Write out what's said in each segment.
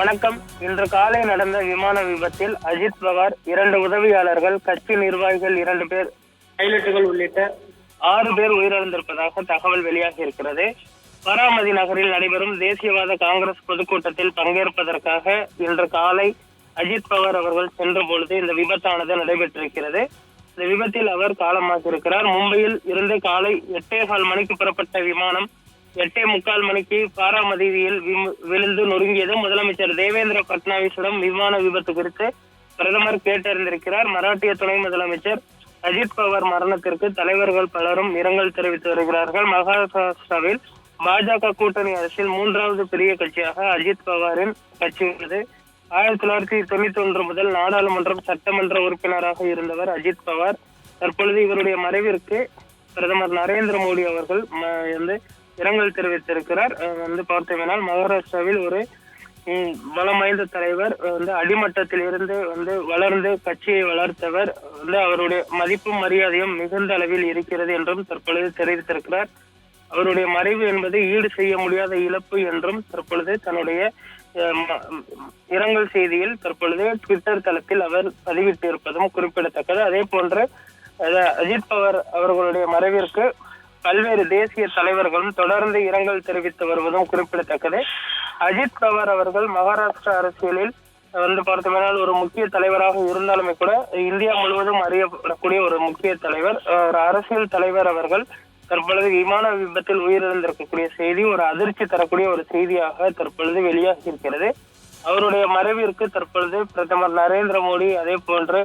வணக்கம். இன்று காலை நடந்த விமான விபத்தில் அஜித் பவார் இரண்டு உதவியாளர்கள் கட்சி நிர்வாகிகள் இரண்டு பேர் பைலட்டுகள் உள்ளிட்ட ஆறு பேர் உயிரிழந்திருப்பதாக தகவல் வெளியாகி இருக்கிறது. பராமதி நகரில் நடைபெறும் தேசியவாத காங்கிரஸ் பொதுக்கூட்டத்தில் பங்கேற்பதற்காக இன்று காலை அஜித் பவார் அவர்கள் சென்ற பொழுது இந்த விபத்தானது நடைபெற்றிருக்கிறது. இந்த விபத்தில் அவர் காலமாகியிருக்கிறார். மும்பையில் இருந்து காலை எட்டே கால் மணிக்கு புறப்பட்ட விமானம் எட்டே முக்கால் மணிக்கு பாராமதியில் விழுந்து நொறுங்கியது முதலமைச்சர் தேவேந்திர பட்னாவிஸிடம் விமான விபத்து குறித்து பிரதமர் கேட்டறிந்திருக்கிறார். மராட்டிய துணை முதலமைச்சர் அஜித் பவார் மரணத்திற்கு தலைவர்கள் பலரும் இரங்கல் தெரிவித்து வருகிறார்கள். மகாராஷ்டிராவில் பாஜக கூட்டணி அரசில் மூன்றாவது பெரிய கட்சியாக அஜித் பவாரின் கட்சி உள்ளது. ஆயிரத்தி தொள்ளாயிரத்தி தொண்ணூத்தி ஒன்று முதல் நாடாளுமன்றம் சட்டமன்ற உறுப்பினராக இருந்தவர் அஜித் பவார். தற்பொழுது இவருடைய மறைவிற்கு பிரதமர் நரேந்திர மோடி அவர்கள் ம- வந்து இரங்கல் தெரிவித்திருக்கிறார். வந்து பார்த்தோம்னால் மகாராஷ்டிராவில் ஒரு பலம் வாய்ந்த தலைவர் வந்து அடிமட்டத்தில் இருந்து வந்து வளர்ந்து கட்சியை வளர்த்தவர் வந்து அவருடைய மதிப்பும் மரியாதையும் மிகுந்த அளவில் இருக்கிறது என்றும் தற்பொழுது தெரிவித்திருக்கிறார். அவருடைய மறைவு என்பது ஈடு செய்ய முடியாத இழப்பு என்றும் தற்பொழுது தன்னுடைய ம- இரங்கல் செய்தியில் தற்பொழுது ட்விட்டர் தளத்தில் அவர் பதிவிட்டிருப்பதும் குறிப்பிடத்தக்கது. அதே போன்று அஜித் பவர் அவர்களுடைய மறைவிற்கு பல்வேறு தேசிய தலைவர்களும் தொடர்ந்து இரங்கல் தெரிவித்து வருவதும் குறிப்பிடத்தக்கது. அஜித் பவார் அவர்கள் மகாராஷ்டிரா அரசியலில் வந்து பார்த்தோம்னால் ஒரு முக்கிய தலைவராக இருந்தாலுமே கூட இந்தியா முழுவதும் அறியப்படக்கூடிய ஒரு முக்கிய தலைவர். ஒரு அரசியல் தலைவர் அவர்கள் தற்பொழுது விமான விபத்தில் உயிரிழந்திருக்கக்கூடிய செய்தி ஒரு அதிர்ச்சி தரக்கூடிய ஒரு செய்தியாக தற்பொழுது வெளியாகி இருக்கிறது. அவருடைய மறைவிற்கு தற்பொழுது பிரதமர் நரேந்திர மோடி அதே போன்று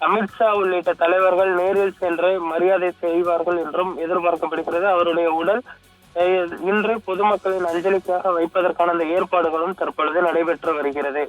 அமித்ஷா உள்ளிட்ட தலைவர்கள் நேரில் சென்று மரியாதை செய்வார்கள் என்றும் எதிர்பார்க்கப்படுகிறது. அவருடைய உடல் அஹ், இன்று பொதுமக்களின் அஞ்சலிக்காக வைப்பதற்கான அந்த ஏற்பாடுகளும் தற்பொழுது நடைபெற்று வருகிறது.